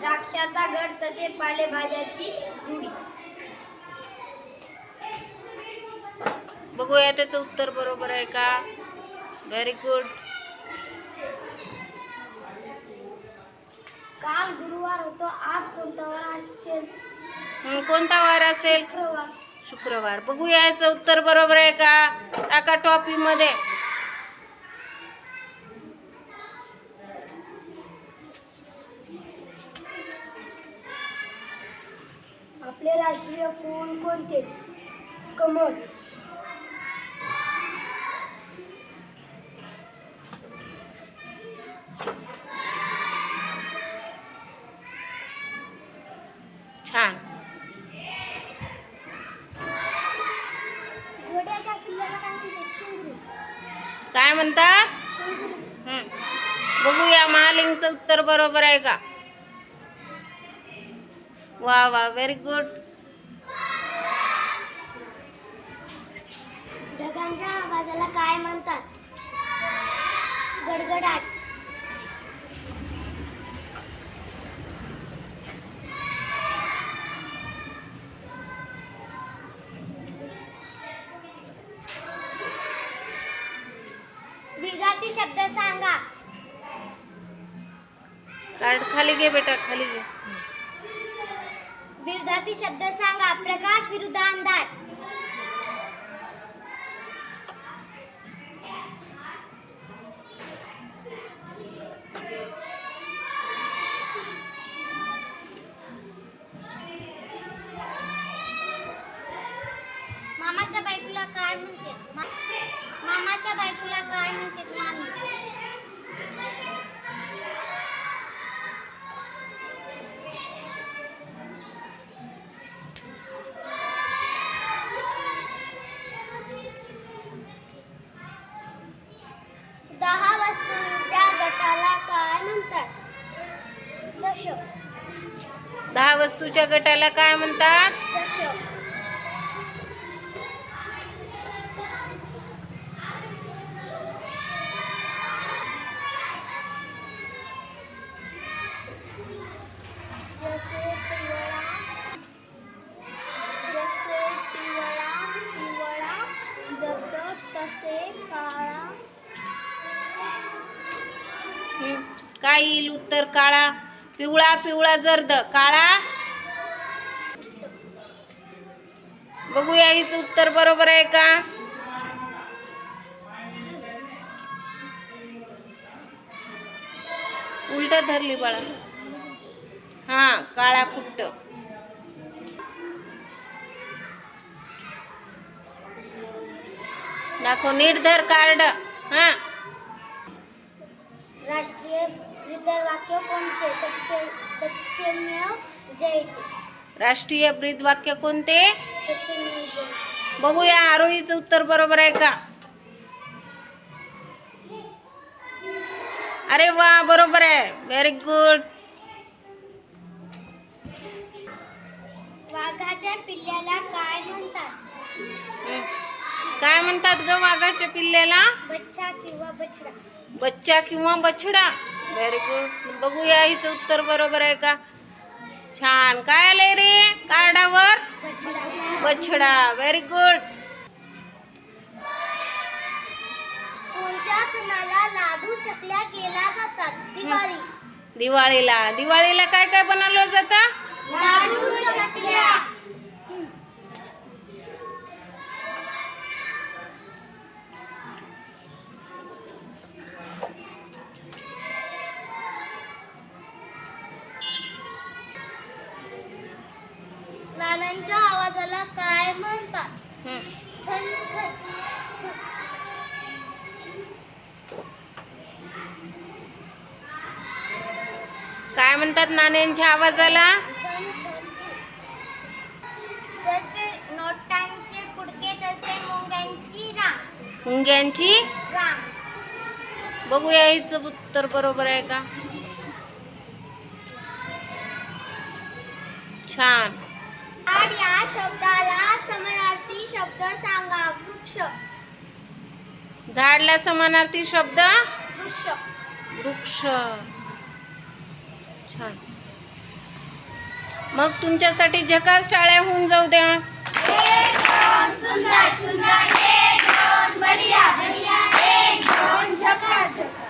द्राक्षाचा गड तसे पालेभाज्याची जुडी. बघूया त्याचं उत्तर बरोबर आहे का? व्हेरी गुड काल गुरुवार होतो आज कोणता वार असेल? कोणता वार असेल? शुक्रवार. शुक्रवार. बघूया याचं उत्तर बरोबर आहे का? टाका टॉपी आपले राष्ट्रीय फूल कोणते? कमळ. छान. घोड्याच्या पिल्लाला काय म्हणते शिंगरू. काय म्हणता? शिंगरू. हं. बघूया महालिंगचं उत्तर बरोबर आहे का? वा वा व्हेरी गुड ढगांच्या आवाजाला काय म्हणतात? गडगडाट. विद्यार्थी शब्द सांगा. कार्ड खाली घे बेटा खाली घे. विद्यार्थी शब्द सांगा. प्रकाश विरुद्ध अंधार. मामाच्या बायकोला काय म्हणते मामी? दहा वस्तूंच्या गटाला काय म्हणतात दशक दहा वस्तूच्या गटाला काय म्हणतात दशक जसे पिवळा जसे पिवळा पिवळा कसे काळा. काय येईल उत्तर? काळा. पिवळा पिवळा जर्द. काळा? बघूया हिचं उत्तर बरोबर आहे का? उलट धरली बाळा. हा काळा कुट्ट. दाखव नीट धर कार्ड हा। राष्ट्रीय वाक्य कोणते? सत्य सत्यमेव जयते। राष्ट्रीय ब्रीद वाक्य कोणते? सत्यमेव जयते। बघूया आरोहीचं उत्तर बरोबर आहे का? अरे वा बरोबर आहे. व्हेरी गुड वाघाच्या पिल्ल्याला काय म्हणतात? काय म्हणतात ग वाघाच्या पिल्ल्याला? बच्चा किंवा बछडा. बच्चा किंवा बछडा. व्हेरी गुड बघूया हिचं उत्तर बरोबर आहे का? छान. काय आलंय रे कार्डावर? बछडा. बछडा. व्हेरी गुड कोणत्या सणाला लाडू चकल्या केल्या जातात? दिवाळी. दिवाळीला. दिवाळीला काय काय बनवलं जातं? लाडू चकल्या. नाण्यांच्या आवाजाला काय म्हणतात. छन छन. काय म्हणतात नाण्यांच्या आवाजाला? छन छन छन. जसे नोटांचे पुडके तसे मुंग्यांची रांग. मुंग्यांची रांग. बघूया हिचं उत्तर बरोबर आहे का? छान. झाड या शब्दाला समानार्थी शब्द सांगा वृक्ष. झाडला समानार्थी शब्द? वृक्ष. वृक्ष. छान. मग तुमच्यासाठी झकास टाळ्या होऊन जाऊ द्या. सुंदर सुंदर एक दोन बढिया बढिया एक दोन झकाझक